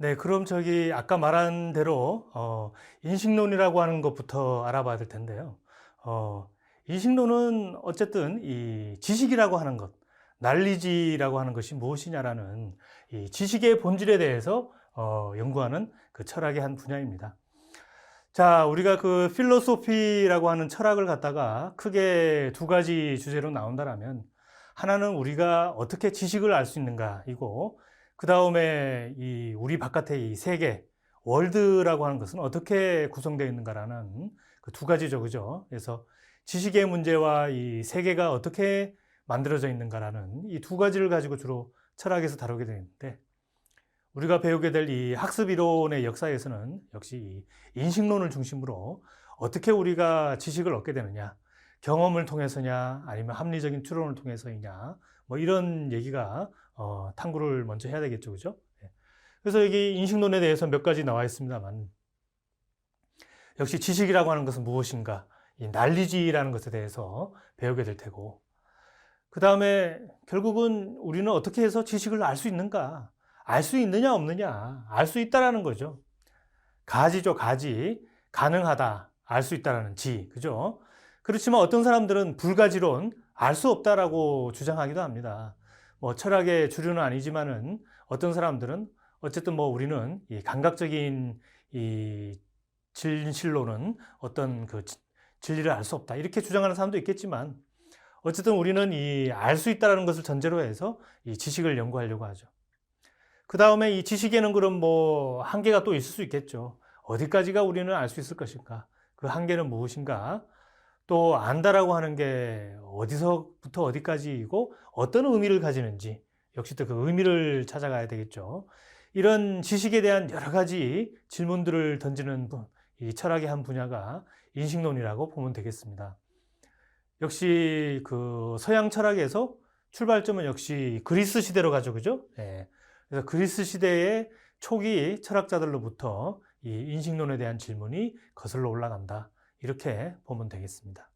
네, 그럼 저기 아까 말한 대로 어, 인식론이라고 하는 것부터 알아봐야 될 텐데요. 어, 인식론은 어쨌든 이 지식이라고 하는 것, 난리지라고 하는 것이 무엇이냐라는 이 지식의 본질에 대해서 어, 연구하는 그 철학의 한 분야입니다. 자, 우리가 그 필로소피라고 하는 철학을 갖다가 크게 두 가지 주제로 나온다라면 하나는 우리가 어떻게 지식을 알 수 있는가이고 그 다음에 이 우리 바깥의 이 세계 월드라고 하는 것은 어떻게 구성되어 있는가라는 그 두 가지죠, 그죠? 그래서 지식의 문제와 이 세계가 어떻게 만들어져 있는가라는 이 두 가지를 가지고 주로 철학에서 다루게 되는데 우리가 배우게 될 이 학습 이론의 역사에서는 역시 이 인식론을 중심으로 어떻게 우리가 지식을 얻게 되느냐, 경험을 통해서냐, 아니면 합리적인 추론을 통해서이냐, 뭐 이런 얘기가 어, 탐구를 먼저 해야 되겠죠, 그죠? 예. 그래서 여기 인식론에 대해서 몇 가지 나와 있습니다만 역시 지식이라고 하는 것은 무엇인가, 이 난리지라는 것에 대해서 배우게 될 테고 그 다음에 결국은 우리는 어떻게 해서 지식을 알 수 있는가? 알 수 있느냐 없느냐? 알 수 있다라는 거죠. 가지죠, 가지. 가능하다. 알 수 있다라는 지. 그죠? 그렇지만 어떤 사람들은 불가지론 알 수 없다라고 주장하기도 합니다. 뭐 철학의 주류는 아니지만은 어떤 사람들은 어쨌든 뭐 우리는 이 감각적인 이 진실로는 어떤 그 지- 진리를 알 수 없다. 이렇게 주장하는 사람도 있겠지만 어쨌든 우리는 이 알 수 있다라는 것을 전제로 해서 이 지식을 연구하려고 하죠. 그 다음에 이 지식에는 그럼 뭐 한계가 또 있을 수 있겠죠. 어디까지가 우리는 알 수 있을 것인가? 그 한계는 무엇인가? 또 안다라고 하는 게 어디서부터 어디까지이고 어떤 의미를 가지는지 역시 또 그 의미를 찾아가야 되겠죠. 이런 지식에 대한 여러 가지 질문들을 던지는 분, 이 철학의 한 분야가 인식론이라고 보면 되겠습니다. 역시 그 서양 철학에서 출발점은 역시 그리스 시대로 가죠, 그죠? 예. 그래서 그리스 시대의 초기 철학자들로부터 이 인식론에 대한 질문이 거슬러 올라간다. 이렇게 보면 되겠습니다.